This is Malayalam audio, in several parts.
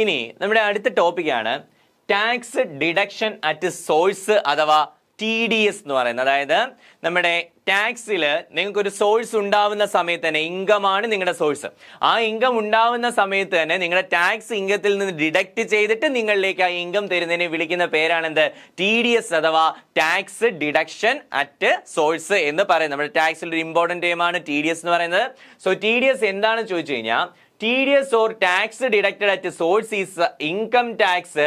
ഇനി നമ്മുടെ അടുത്ത ടോപ്പിക്കാണ് ടാക്സ് ഡിഡക്ഷൻ അറ്റ് സോഴ്സ് അഥവാ ടി ഡി എസ് എന്ന് പറയുന്നത്. അതായത് നമ്മുടെ ടാക്സിൽ നിങ്ങൾക്കൊരു സോഴ്സ് ഉണ്ടാവുന്ന സമയത്ത് തന്നെ ഇൻകമാണ് നിങ്ങളുടെ സോഴ്സ് ആ ഇൻകം ഉണ്ടാവുന്ന സമയത്ത് തന്നെ നിങ്ങളുടെ ടാക്സ് ഇൻകത്തിൽ നിന്ന് ഡിഡക്ട് ചെയ്തിട്ട് നിങ്ങളിലേക്ക് ആ ഇൻകം തരുന്നതിനെ വിളിക്കുന്ന പേരാണ് എന്ത് ടി ഡി എസ് അഥവാ ടാക്സ് ഡിഡക്ഷൻ അറ്റ് സോഴ്സ് എന്ന് പറയുന്നത്. നമ്മുടെ ടാക്സിൽ ഒരു ഇമ്പോർട്ടന്റ് ടൈമാണ് ടി ഡി എസ് എന്ന് പറയുന്നത്. സോ ടി ഡി എസ് എന്താണെന്ന് ചോദിച്ചു കഴിഞ്ഞാൽ T or tax deducted at source is income tax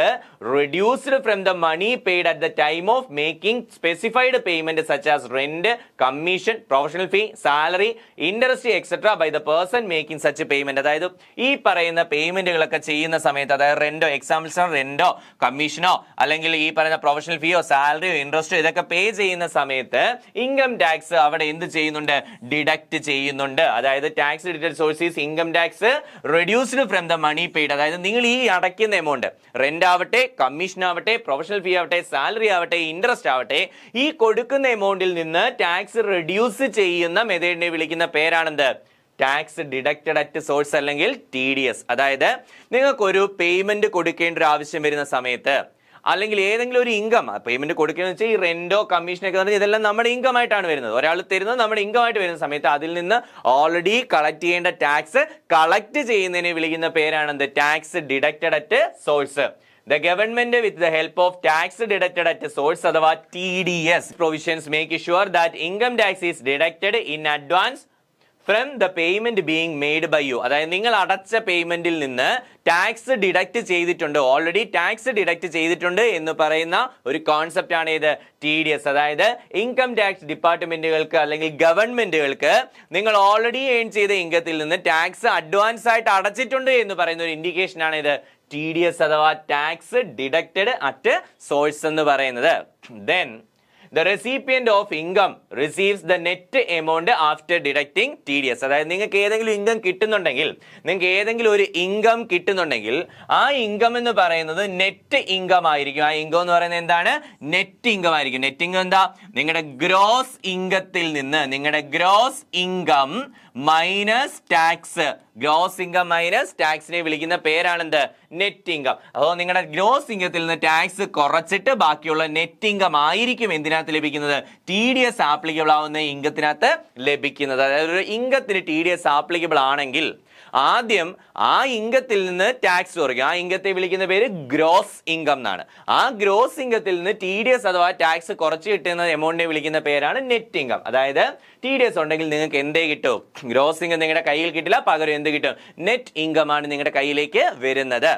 reduced from the money paid at the time of making specified payment such as rent commission professional fee salary interest etcetera by the person making such payment അതായത് ഈ പറയുന്ന പേയ്മെന്റുകളൊക്കെ ചെയ്യുന്ന സമയത്ത് അതായത് റെന്റോ എക്സാമ്പിൾസിനോ റെന്റോ കമ്മീഷനോ അല്ലെങ്കിൽ ഈ പറയുന്ന പ്രൊഫഷണൽ ഫീയോ സാലറിയോ ഇൻട്രസ്റ്റോ ഇതൊക്കെ പേ ചെയ്യുന്ന സമയത്ത് ഇൻകം ടാക്സ് അവിടെ എന്ത് ചെയ്യുന്നുണ്ട്? ഡിഡക്ട് ചെയ്യുന്നുണ്ട്. അതായത് tax deducted source is income tax reduced from the money paid. അതായത് നിങ്ങൾ ഈ അടയ്ക്കുന്ന എമൗണ്ട് റെന്റ് ആവട്ടെ കമ്മീഷൻ ആവട്ടെ പ്രൊഫഷണൽ ഫീ ആവട്ടെ സാലറി ആവട്ടെ ഇൻട്രസ്റ്റ് ആവട്ടെ ഈ കൊടുക്കുന്ന എമൗണ്ടിൽ നിന്ന് ടാക്സ് റെഡ്യൂസ് ചെയ്യുന്ന മെത്തേഡിനെ വിളിക്കുന്ന പേരാണെന്ത്? ടാക്സ് ഡിഡക്റ്റഡ് അറ്റ് സോഴ്സ് അല്ലെങ്കിൽ ടി ഡി എസ് അതായത് നിങ്ങൾക്കൊരു പേയ്മെന്റ് കൊടുക്കേണ്ട ഒരു ആവശ്യം വരുന്ന സമയത്ത് അല്ലെങ്കിൽ ഏതെങ്കിലും ഒരു ഇൻകം പേയ്മെന്റ് കൊടുക്കുകയെന്ന് വെച്ചാൽ ഈ റെന്റോ കമ്മീഷനൊക്കെ പറഞ്ഞാൽ ഇതെല്ലാം നമ്മുടെ ഇൻകം ആയിട്ടാണ് വരുന്നത്. ഒരാൾ തരുന്നത് നമ്മുടെ ഇൻകം ആയിട്ട് വരുന്ന സമയത്ത് അതിൽ നിന്ന് ഓൾറെഡി കളക്ട് ചെയ്യേണ്ട ടാക്സ് കളക്ട് ചെയ്യുന്നതിനെ വിളിക്കുന്ന പേരാണ് എന്ത്? Tax deducted at source the government with the help of tax deducted at source അഥവാ T D S provisions make sure that income tax is deducted in advance from the payment being made by you അതായത് നിങ്ങൾ അടച്ച പേയ്മെന്റിൽ നിന്ന് ടാക്സ് ഡിഡക്ട് ചെയ്തിട്ടുണ്ട്. ഓൾറെഡി ടാക്സ് ഡിഡക്ട് ചെയ്തിട്ടുണ്ട് എന്ന് പറയുന്ന ഒരു കോൺസെപ്റ്റ് ആണ് ഇത്. ടി ഡി എസ് അതായത് ഇൻകം ടാക്സ് ഡിപ്പാർട്ട്മെന്റുകൾക്ക് അല്ലെങ്കിൽ ഗവൺമെന്റുകൾക്ക് നിങ്ങൾ ഓൾറെഡി ഏൺ ചെയ്ത ഇൻകത്തിൽ നിന്ന് ടാക്സ് അഡ്വാൻസ് ആയിട്ട് അടച്ചിട്ടുണ്ട് എന്ന് പറയുന്ന ഒരു ഇൻഡിക്കേഷൻ ആണ് ഇത്. ടി ഡി എസ് അഥവാ ടാക്സ് ഡിഡക്റ്റഡ് അറ്റ് സോഴ്സ് എന്ന് പറയുന്നത്. Then the recipient of income receives the net amount after deducting T D S അതായത് നിങ്ങൾക്ക് ഏതെങ്കിലും ഇൻകം കിട്ടുന്നുണ്ടെങ്കിൽ നിങ്ങൾക്ക് ഏതെങ്കിലും ഒരു ഇൻകം കിട്ടുന്നുണ്ടെങ്കിൽ ആ ഇൻകം എന്ന് പറയുന്നത് നെറ്റ് ഇൻകം ആയിരിക്കും. ആ ഇൻകം എന്ന് പറയുന്നത് എന്താണ്? നെറ്റ് ഇൻകം ആയിരിക്കും. നെറ്റ് ഇൻകം എന്താ? നിങ്ങളുടെ ഗ്രോസ് ഇൻകത്തിൽ നിന്ന് നിങ്ങളുടെ gross income minus tax gross income minus ടാക്സിനെ വിളിക്കുന്ന പേരാണെന്ത്? നെറ്റ് ഇൻകം അപ്പോൾ നിങ്ങളുടെ ഗ്രോസ് ഇൻകത്തിൽ നിന്ന് ടാക്സ് കുറച്ചിട്ട് ബാക്കിയുള്ള നെറ്റ് ഇൻകം ആയിരിക്കും എന്തിനകത്ത് ലഭിക്കുന്നത്? ടി ഡി എസ് ആപ്ലിക്കബിൾ ആവുന്ന ഇൻകത്തിനകത്ത് ലഭിക്കുന്നത്. അതായത് ഒരു ഇൻകത്തിന് ടി ഡി എസ് ആപ്ലിക്കബിൾ ആണെങ്കിൽ ആദ്യം ആ ഇൻകത്തിൽ നിന്ന് ടാക്സ് കുറയ്ക്കും ആ ഇൻകത്തെ വിളിക്കുന്ന പേര് ഗ്രോസ് ഇൻകം എന്നാണ്. ആ ഗ്രോസ് ഇൻകത്തിൽ നിന്ന് ടി ഡി എസ് അഥവാ ടാക്സ് കുറച്ച് കിട്ടുന്ന എമൗണ്ടിനെ വിളിക്കുന്ന പേരാണ് നെറ്റ് ഇൻകം അതായത് ടി ഡി എസ് ഉണ്ടെങ്കിൽ നിങ്ങൾക്ക് എന്തേ കിട്ടും? ഗ്രോസ് ഇൻകം നിങ്ങളുടെ കയ്യിൽ കിട്ടില്ല പകരം എന്ത് കിട്ടും? നെറ്റ് ഇൻകം ആണ് നിങ്ങളുടെ കയ്യിലേക്ക് വരുന്നത്.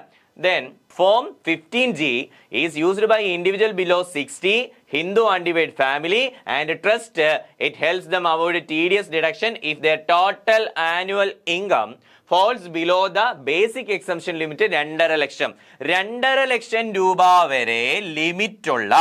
Form fifteen G is used by individual below sixty Hindu undivided family and trust, uh, it helps them avoid tedious deduction if their total annual income falls below the basic exemption limit രണ്ടര ലക്ഷം. രണ്ടര ലക്ഷം രൂപ വരെ ലിമിറ്റ് ഉള്ള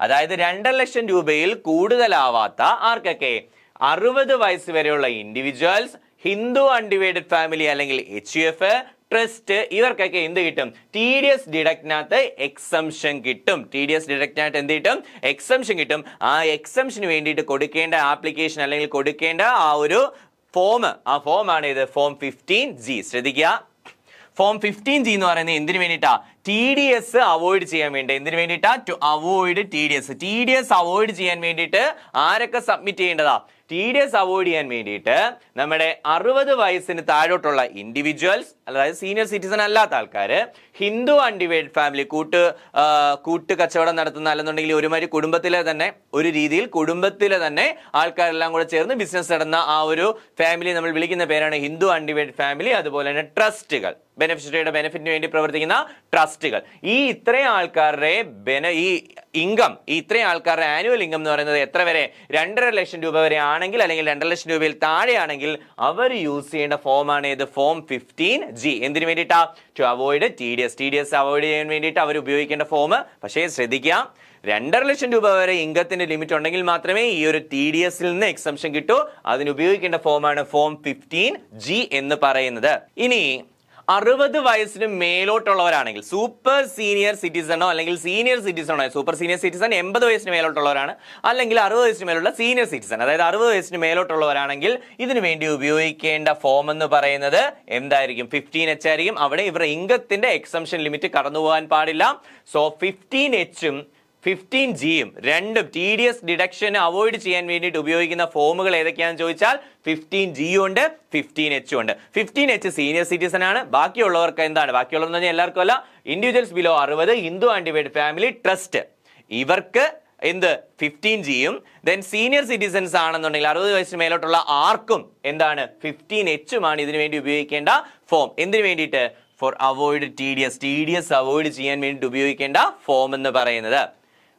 അതായത് രണ്ടര ലക്ഷം രൂപയിൽ കൂടുതലാവാത്ത ആർക്കൊക്കെ? അറുപത് വയസ്സ് വരെയുള്ള ഇൻഡിവിജ്വൽസ് ഹിന്ദു അൺഡിവൈഡഡ് ഫാമിലി അല്ലെങ്കിൽ എച്ച് യു എഫ് ട്രസ്റ്റ് ഇവർക്കൊക്കെ എന്ത് കിട്ടും? ടി ഡി എസ് ഡിഡക്റ്റിനകത്ത് എക്സംഷൻ കിട്ടും. ടി ഡി എസ് ഡിഡക്റ്റിനകത്ത് എന്ത് കിട്ടും? എക്സംഷൻ കിട്ടും. ആ എക്സംഷന് വേണ്ടിയിട്ട് കൊടുക്കേണ്ട ആപ്ലിക്കേഷൻ അല്ലെങ്കിൽ കൊടുക്കേണ്ട ആ ഒരു ഫോം ആ ഫോം ആണ് ഇത്. ഫോം ഫിഫ്റ്റീൻ ജി ശ്രദ്ധിക്കുക. ഫോം ഫിഫ്റ്റീൻ ജി എന്ന് പറയുന്നത് എന്തിനു വേണ്ടിയിട്ടാ? ടി ഡി എസ് അവോയ്ഡ് ചെയ്യാൻ വേണ്ടി. എന്തിനു വേണ്ടിയിട്ടാ? To avoid T D S T D S avoid ചെയ്യാൻ വേണ്ടിയിട്ട് ആരൊക്കെ സബ്മിറ്റ് ചെയ്യേണ്ടതാ? ടി ഡി എസ് അവോയ്ഡ് ചെയ്യാൻ വേണ്ടിയിട്ട് നമ്മുടെ അറുപത് വയസ്സിന് താഴോട്ടുള്ള ഇൻഡിവിജ്വൽസ് അതായത് സീനിയർ സിറ്റിസൺ അല്ലാത്ത ആൾക്കാർ ഹിന്ദു അൺഡിവൈഡ് ഫാമിലി കൂട്ട് കൂട്ട് കച്ചവടം നടത്തുന്ന അല്ലെന്നുണ്ടെങ്കിൽ ഒരുമാതിരി കുടുംബത്തിലെ തന്നെ ഒരു രീതിയിൽ കുടുംബത്തിലെ തന്നെ ആൾക്കാരെല്ലാം കൂടെ ചേർന്ന് ബിസിനസ് നടന്ന ആ ഒരു ഫാമിലി നമ്മൾ വിളിക്കുന്ന പേരാണ് ഹിന്ദു അൺഡിവൈഡ് ഫാമിലി അതുപോലെ തന്നെ ട്രസ്റ്റുകൾ. ബെനിഫിഷ്യറിയുടെ ബെനിഫിറ്റിന് വേണ്ടി പ്രവർത്തിക്കുന്ന ട്രസ്റ്റുകൾ. ഈ ഇത്രയും ആൾക്കാരുടെ ബെന ഈ ഇൻകം ഈ ഇത്രയും ആൾക്കാരുടെ ആനുവൽ ഇൻകം എന്ന് പറയുന്നത് എത്ര വരെ? രണ്ടര ലക്ഷം രൂപ വരെ ആണെങ്കിൽ അല്ലെങ്കിൽ രണ്ടര ലക്ഷം രൂപയിൽ താഴെയാണെങ്കിൽ അവർ യൂസ് ചെയ്യേണ്ട ഫോമാണ് ഇത് ഫോം ഫിഫ്റ്റീൻ ജി എന്തിനു വേണ്ടിയിട്ടാ? To avoid T D S T D S avoid ചെയ്യാൻ വേണ്ടിയിട്ട് അവർ ഉപയോഗിക്കേണ്ട ഫോം പക്ഷേ ശ്രദ്ധിക്കുക രണ്ടര ലക്ഷം രൂപ വരെ ഇൻകത്തിന്റെ ലിമിറ്റ് ഉണ്ടെങ്കിൽ മാത്രമേ ഈ ഒരു ടി ഡി എസിൽ നിന്ന് എക്സംഷൻ കിട്ടൂ. അതിന് ഉപയോഗിക്കേണ്ട ഫോമാണ് ഫോം ഫിഫ്റ്റീൻ ജി എന്ന് പറയുന്നത്. ഇനി അറുപത് വയസ്സിന് മേലോട്ടുള്ളവരാണെങ്കിൽ സൂപ്പർ സീനിയർ സിറ്റിസണോ അല്ലെങ്കിൽ സീനിയർ സിറ്റിസണോ സൂപ്പർ സീനിയർ സിറ്റിസൺ എൺപത് വയസ്സിന് മേലോട്ടുള്ളവരാണ് അല്ലെങ്കിൽ അറുപത് വയസ്സിന് മേലുള്ള സീനിയർ സിറ്റിസൺ അതായത് അറുപത് വയസ്സിന് മേലോട്ടുള്ളവരാണെങ്കിൽ ഇതിനു വേണ്ടി ഉപയോഗിക്കേണ്ട ഫോം എന്ന് പറയുന്നത് എന്തായിരിക്കും? ഫിഫ്റ്റീൻ എച്ച് ആയിരിക്കും. അവിടെ ഇവരുടെ ഇംഗത്തിന്റെ എക്സംഷൻ ലിമിറ്റ് കടന്നു പോകാൻ പാടില്ല സോ ഫിഫ്റ്റീൻ എച്ചും ഫിഫ്റ്റീൻ ജിയും രണ്ടും ടി ഡി എസ് ഡിഡക്ഷന് അവോയ്ഡ് ചെയ്യാൻ വേണ്ടിയിട്ട് ഉപയോഗിക്കുന്ന ഫോമുകൾ ഏതൊക്കെയാണെന്ന് ചോദിച്ചാൽ ഫിഫ്റ്റീൻ ജി ഉണ്ട് ഫിഫ്റ്റീൻ എച്ച് ഉണ്ട്. ഫിഫ്റ്റീൻ എച്ച് സീനിയർ സിറ്റിസൺ ആണ്. ബാക്കിയുള്ളവർക്ക് എന്താണ്? ബാക്കിയുള്ളവർ എല്ലാവർക്കും അല്ല ഇൻഡിവിജ്വൽസ് ബിലോ അറുപത് Hindu undivided family trust ഇവർക്ക് എന്ത്? ഫിഫ്റ്റീൻ ജിയും ദെൻ സീനിയർ സിറ്റിസൺസ് ആണെന്നുണ്ടെങ്കിൽ അറുപത് വയസ്സിന് മേലോട്ടുള്ള ആർക്കും എന്താണ്? ഫിഫ്റ്റീൻ എച്ചുമാണ് ഇതിനു വേണ്ടി ഉപയോഗിക്കേണ്ട ഫോം എന്തിനു വേണ്ടിയിട്ട്? For avoid T D S T D S avoid ചെയ്യാൻ വേണ്ടിയിട്ട് ഉപയോഗിക്കേണ്ട ഫോം എന്ന് പറയുന്നത്.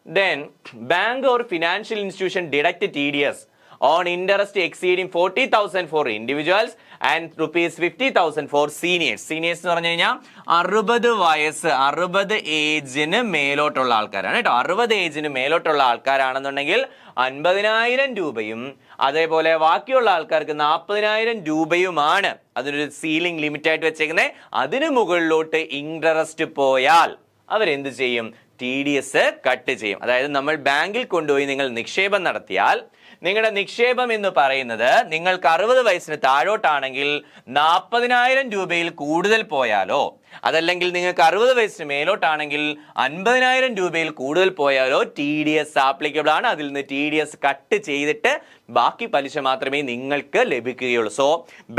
Then bank or financial institution deduct TDS on interest exceeding 40,000 for individuals and rupees 50,000 for seniors. Seniors എന്ന് പറഞ്ഞു കഴിഞ്ഞാൽ അറുപത് വയസ്സ് അറുപത് ഏജിന് മേലോട്ടുള്ള ആൾക്കാരാണ് കേട്ടോ. അറുപത് ഏജിന് മേലോട്ടുള്ള ആൾക്കാരാണെന്നുണ്ടെങ്കിൽ അൻപതിനായിരം രൂപയും അതേപോലെ ബാക്കിയുള്ള ആൾക്കാർക്ക് നാൽപ്പതിനായിരം രൂപയുമാണ് അതിനൊരു സീലിംഗ് ലിമിറ്റായിട്ട് വെച്ചേക്കുന്നത് അതിന് മുകളിലോട്ട് ഇൻട്രസ്റ്റ് പോയാൽ അവരെന്ത് ചെയ്യും? ടി ഡി എസ് കട്ട് ചെയ്യും. അതായത് നമ്മൾ ബാങ്കിൽ കൊണ്ടുപോയി നിങ്ങൾ നിക്ഷേപം നടത്തിയാൽ നിങ്ങളുടെ നിക്ഷേപം എന്ന് പറയുന്നത് നിങ്ങൾക്ക് അറുപത് വയസ്സിന് താഴോട്ടാണെങ്കിൽ നാൽപ്പതിനായിരം രൂപയിൽ കൂടുതൽ പോയാലോ അതല്ലെങ്കിൽ നിങ്ങൾക്ക് അറുപത് വയസ്സിന് മേലോട്ടാണെങ്കിൽ അൻപതിനായിരം രൂപയിൽ കൂടുതൽ പോയാലോ ടി ഡി എസ് ആപ്ലിക്കബിൾ ആണ്. അതിൽ നിന്ന് ടി ഡി എസ് കട്ട് ചെയ്തിട്ട് ബാക്കി പലിശ മാത്രമേ നിങ്ങൾക്ക് ലഭിക്കുകയുള്ളൂ. സോ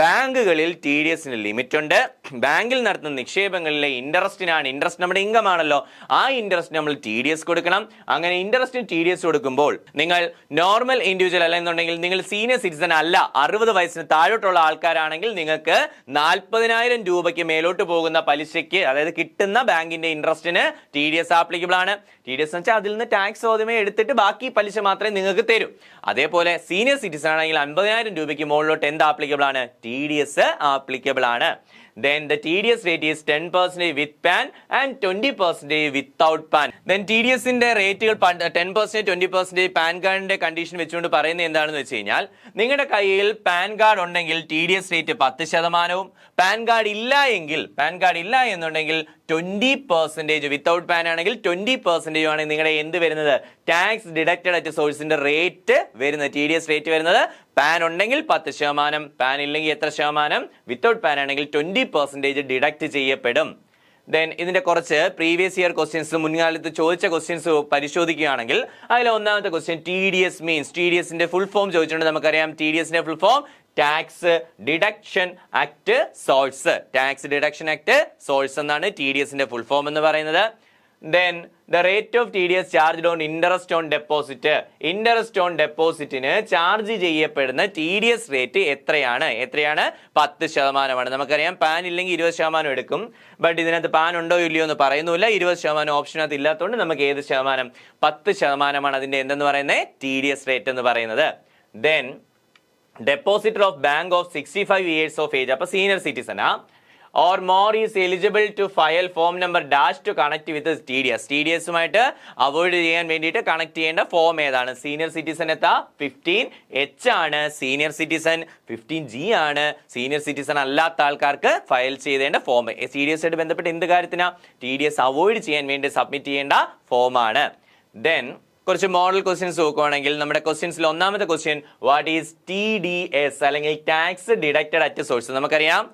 ബാങ്കുകളിൽ ടി ഡി എസിന് ലിമിറ്റ് ഉണ്ട്. ബാങ്കിൽ നടത്തുന്ന നിക്ഷേപങ്ങളിലെ ഇൻട്രസ്റ്റിനാണ് ഇൻട്രസ്റ്റ് നമ്മുടെ ഇൻകം ആണല്ലോ. ആ ഇൻട്രസ്റ്റ് നമ്മൾ ടി ഡി എസ് കൊടുക്കണം. അങ്ങനെ ഇൻട്രസ്റ്റിന് ടി ഡി എസ് കൊടുക്കുമ്പോൾ നിങ്ങൾ നോർമൽ ഇൻഡിവിജ്വൽ അല്ലെന്നുണ്ടെങ്കിൽ നിങ്ങൾ സീനിയർ സിറ്റിസൺ അല്ല. അറുപത് വയസ്സിന് താഴോട്ടുള്ള ആൾക്കാരാണെങ്കിൽ നിങ്ങൾക്ക് നാൽപ്പതിനായിരം രൂപയ്ക്ക് മേലോട്ട് പോകുന്ന പലിശയ്ക്ക് അതായത് കിട്ടുന്ന ബാങ്കിന്റെ ഇൻട്രസ്റ്റിന് ടി ഡി എസ് ആപ്ലിക്കബിൾ ആണ്. ടി ഡി എസ് എന്ന് വെച്ചാൽ അതിൽ നിന്ന് ടാക്സ് ആദ്യമേ എടുത്തിട്ട് ബാക്കി പലിശ മാത്രമേ നിങ്ങൾക്ക് തരൂ. അതേപോലെ സീനിയർ സിറ്റിസൺ ആണെങ്കിൽ അമ്പതിനായിരം രൂപയ്ക്ക് മുകളിലോട്ട് എന്ത് ആപ്ലിക്കബിൾ ആണ്? ടി ഡി എസ് ആപ്ലിക്കബിൾ ആണ്. Then the TDS rate is 10% with PAN and 20% without PAN. Then TDS ന്റെ റേറ്റുകൾ ten percent twenty percentage PAN കാർഡിന്റെ കണ്ടീഷൻ വെച്ചുകൊണ്ട് പറയുന്നത് എന്താണെന്ന് വെച്ച് കഴിഞ്ഞാൽ നിങ്ങളുടെ കയ്യിൽ പാൻ കാർഡ് ഉണ്ടെങ്കിൽ ടി ഡി എസ് റേറ്റ് പത്ത് ശതമാനവും പാൻ കാർഡ് ഇല്ല എങ്കിൽ പാൻ കാർഡ് ഇല്ല എന്നുണ്ടെങ്കിൽ ട്വന്റി പെർസെന്റേജ് വിത്തൗട്ട് പാൻ ആണെങ്കിൽ ട്വന്റി പെർസെന്റേജ് ആണെങ്കിൽ നിങ്ങളുടെ എന്ത് വരുന്നത്? ടാക്സ് ഡിഡക്റ്റഡ് അറ്റ് സോഴ്സിന്റെ റേറ്റ് വരുന്നത്. ടി ഡി എസ് റേറ്റ് വരുന്നത് പാൻ ഉണ്ടെങ്കിൽ പത്ത് ശതമാനം. പാൻ ഇല്ലെങ്കിൽ എത്ര ശതമാനം? വിത്തൗട്ട് പാൻ ആണെങ്കിൽ ട്വന്റി പെർസെന്റേജ് ഡിഡക്റ്റ് ചെയ്യപ്പെടും. ദെൻ ഇതിന്റെ കുറച്ച് പ്രീവിയസ് ഇയർ ക്വസ്റ്റ്യൻസ് മുൻകാലത്ത് ചോദിച്ച ക്വസ്റ്റ്യൻസ് പരിശോധിക്കുകയാണെങ്കിൽ അതിൽ ഒന്നാമത്തെ question T D S means T D എസിന്റെ ഫുൾ ഫോം ചോദിച്ചിട്ടുണ്ട്. നമുക്കറിയാം ടി ഡി എസിന്റെ full form tax deduction act source tax deduction act source എന്നാണ് ടി ഡി എസിന്റെ ഫുൾ ഫോം എന്ന് പറയുന്നത്. Then the rate of T D S charge on interest on deposit interest on ഡെപ്പോസിറ്റിന് charge ചെയ്യപ്പെടുന്ന ടി ഡി എസ് റേറ്റ് എത്രയാണ്? എത്രയാണ്? പത്ത് ശതമാനമാണ്. നമുക്കറിയാം പാൻ ഇല്ലെങ്കിൽ ഇരുപത് ശതമാനം എടുക്കും. ബട്ട് ഇതിനകത്ത് പാൻ ഉണ്ടോ ഇല്ലയോ എന്ന് പറയുന്നില്ല ഇരുപത് ശതമാനം ഓപ്ഷനകത്ത് ഇല്ലാത്തതുകൊണ്ട് നമുക്ക് ഏത് ശതമാനം? പത്ത് ശതമാനമാണ് അതിന്റെ എന്തെന്ന് പറയുന്നത്? ടി ഡി എസ് റേറ്റ് എന്ന് പറയുന്നത്. Then depositor of bank of sixty five years of age അപ്പൊ senior സിറ്റിസനാ or more is eligible to file form number dash two connect with T D S T D എസുമായിട്ട് avoid ചെയ്യാൻ വേണ്ടിയിട്ട് കണക്ട് ചെയ്യേണ്ട ഫോം ഏതാണ്? സീനിയർ സിറ്റിസൺ എത്താ? ഫിഫ്റ്റീൻ എച്ച് ആണ്. സീനിയർ സിറ്റിസൺ ഫിഫ്റ്റീൻ ജി ആണ്. സീനിയർ സിറ്റിസൺ അല്ലാത്ത ആൾക്കാർക്ക് ഫയൽ ചെയ്തേണ്ട ഫോം ടി ഡി എസ് ആയിട്ട് ബന്ധപ്പെട്ട് എന്ത് കാര്യത്തിനാ? ടി ഡി എസ് അവോയ്ഡ് ചെയ്യാൻ വേണ്ടി സബ്മിറ്റ് ചെയ്യേണ്ട ഫോമാണ് ദെൻ കുറച്ച് മോഡൽ ക്വസ്റ്റ്യൻസ് നോക്കുവാണെങ്കിൽ നമ്മുടെ ക്വസ്റ്റ്യൻസിൽ ഒന്നാമത്തെ question what is T D S അല്ലെങ്കിൽ ടാക്സ് ഡിഡക്റ്റഡ് അറ്റ് സോഴ്സ് നമുക്കറിയാം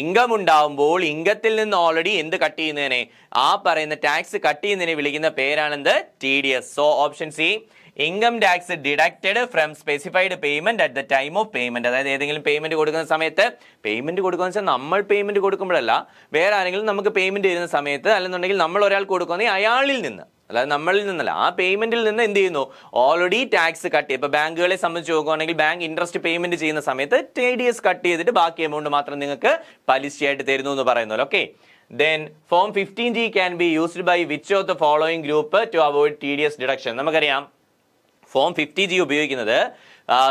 ഇൻകം ഉണ്ടാവുമ്പോൾ ഇൻകത്തിൽ നിന്ന് ഓൾറെഡി എന്ത് കട്ട് ചെയ്യുന്നതിനെ? ആ പറയുന്ന ടാക്സ് കട്ട് ചെയ്യുന്നതിനെ വിളിക്കുന്ന പേരാണെന്ത്? T D S so option C income tax deducted from specified payment at the time of payment അതായത് ഏതെങ്കിലും പേയ്മെന്റ് കൊടുക്കുന്ന സമയത്ത് പേയ്മെന്റ് കൊടുക്കുന്ന വെച്ചാൽ നമ്മൾ പേയ്മെന്റ് കൊടുക്കുമ്പോഴല്ല വേറെ ആരെങ്കിലും നമുക്ക് പേയ്മെന്റ് ചെയ്യുന്ന സമയത്ത് അല്ലെന്നുണ്ടെങ്കിൽ നമ്മൾ ഒരാൾ കൊടുക്കുകയാണെങ്കിൽ അയാളിൽ നിന്ന്. അല്ലാതെ നമ്മളിൽ നിന്നല്ല. ആ പേയ്മെന്റിൽ നിന്ന് എന്ത് ചെയ്യുന്നു ഓൾറെഡി ടാക്സ് കട്ട് ചെയ്യും ഇപ്പൊ ബാങ്കുകളെ സംബന്ധിച്ച് നോക്കുകയാണെങ്കിൽ ബാങ്ക് ഇൻട്രസ്റ്റ് പേയ്മെന്റ് ചെയ്യുന്ന സമയത്ത് ടി ഡി എസ് കട്ട് ചെയ്തിട്ട് ബാക്കി എമൗണ്ട് മാത്രം നിങ്ങൾക്ക് പലിശയായിട്ട് തരുന്നു എന്ന് പറയുന്നല്ലോ okay then form fifteen G can be used by which of the following group to avoid T D S deduction നമുക്കറിയാം. ഫോം ഫിഫ്റ്റി ജി ഉപയോഗിക്കുന്നത്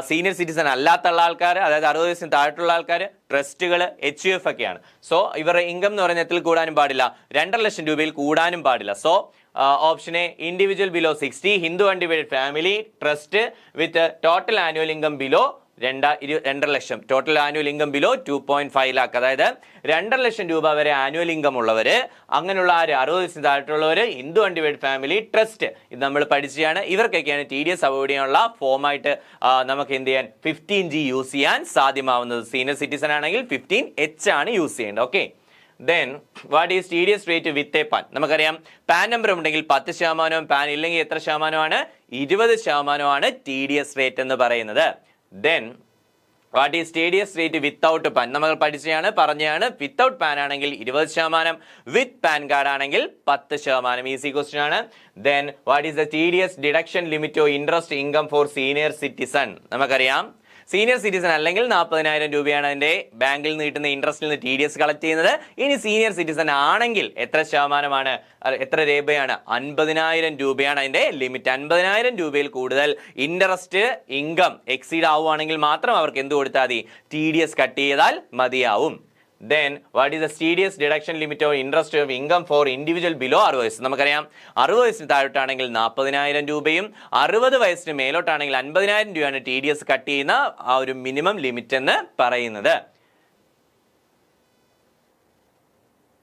സീനിയർ സിറ്റിസൺ അല്ലാത്ത ആൾക്കാർ അതായത് അറുപത് വയസ്സിന് താഴെയുള്ള ആൾക്കാർ ട്രസ്റ്റുകൾ എച്ച് യു എഫ് ഒക്കെയാണ്. സോ ഇവരുടെ ഇൻകം എന്ന് പറയുന്ന എത്തിൽ കൂടാനും പാടില്ല. രണ്ടര ലക്ഷം രൂപയിൽ കൂടാനും പാടില്ല. So option A individual below sixty Hindu undivided family trust with total annual income below രണ്ടാ ഇരു രണ്ടര lakh. Total annual income below two point five lakh അതായത് രണ്ടര ലക്ഷം രൂപ വരെ ആനുവൽ ഇൻകം ഉള്ളവർ അങ്ങനെയുള്ള ആര് അറുപത് വയസ്സിന് താഴെയുള്ളവർ ഹിന്ദു അൺഡിവൈഡ് ഫാമിലി ട്രസ്റ്റ് ഇത് നമ്മൾ പഠിച്ചതാണ് ഇവർക്കൊക്കെയാണ് ടി ഡി എസ് അവോയ്ഡ് ചെയ്യാനുള്ള ഫോമായിട്ട് നമുക്ക് എന്ത് ചെയ്യാൻ ഫിഫ്റ്റീൻ ജി യൂസ് ചെയ്യാൻ സാധ്യമാവുന്നത്. സീനിയർ സിറ്റിസൺ ആണെങ്കിൽ ഫിഫ്റ്റീൻ എച്ച് ആണ് യൂസ് ചെയ്യേണ്ടത്. Okay then what is T D S rate with a PAN നമുക്കറിയാം പാൻ നമ്പർ ഉണ്ടെങ്കിൽ പത്ത് ശതമാനവും പാൻ ഇല്ലെങ്കിൽ എത്ര ശതമാനമാണ് ഇരുപത് ശതമാനമാണ് ടി ഡി എസ് റേറ്റ് എന്ന് പറയുന്നത്. Then what is T D S rate without PAN നമ്മൾ പഠിച്ചതാണ് പറഞ്ഞതാണ് വിത്തൗട്ട് പാൻ ആണെങ്കിൽ ഇരുപത് ശതമാനം വിത്ത് പാൻ കാർഡ് ആണെങ്കിൽ പത്ത് ശതമാനം ഈസി ക്വസ്റ്റ്യൻ ആണ്. Then what is the T D S deduction limit of interest income for senior citizen നമുക്കറിയാം സീനിയർ സിറ്റിസൺ അല്ലെങ്കിൽ നാൽപ്പതിനായിരം രൂപയാണ് അതിന്റെ ബാങ്കിൽ നിന്ന് കിട്ടുന്ന ഇൻട്രസ്റ്റിൽ നിന്ന് ടി ഡി എസ് കളക്ട് ചെയ്യുന്നത്. ഇനി സീനിയർ സിറ്റിസൺ ആണെങ്കിൽ എത്ര ശതമാനമാണ്? എത്ര രൂപയാണ്? അൻപതിനായിരം രൂപയാണ് അതിന്റെ ലിമിറ്റ് അൻപതിനായിരം രൂപയിൽ കൂടുതൽ ഇൻട്രസ്റ്റ് ഇൻകം എക്സീഡ് ആവുകയാണെങ്കിൽ മാത്രം അവർക്ക് എന്ത് കൊടുത്താൽ മതി? ടി ഡി എസ് കട്ട് ചെയ്താൽ മതിയാവും. Then what is the serious deduction limit of interest of income for individual below അറുപത് വയസ്സ്? നമുക്കറിയാം അറുപത് വയസ്സിന് താഴോട്ടാണെങ്കിൽ നാൽപ്പതിനായിരം രൂപയും അറുപത് വയസ്സിന് മേലോട്ടാണെങ്കിൽ അൻപതിനായിരം രൂപയാണ് ടി ഡി എസ് കട്ട് ചെയ്യുന്ന ആ ഒരു മിനിമം ലിമിറ്റ് എന്ന് പറയുന്നത്.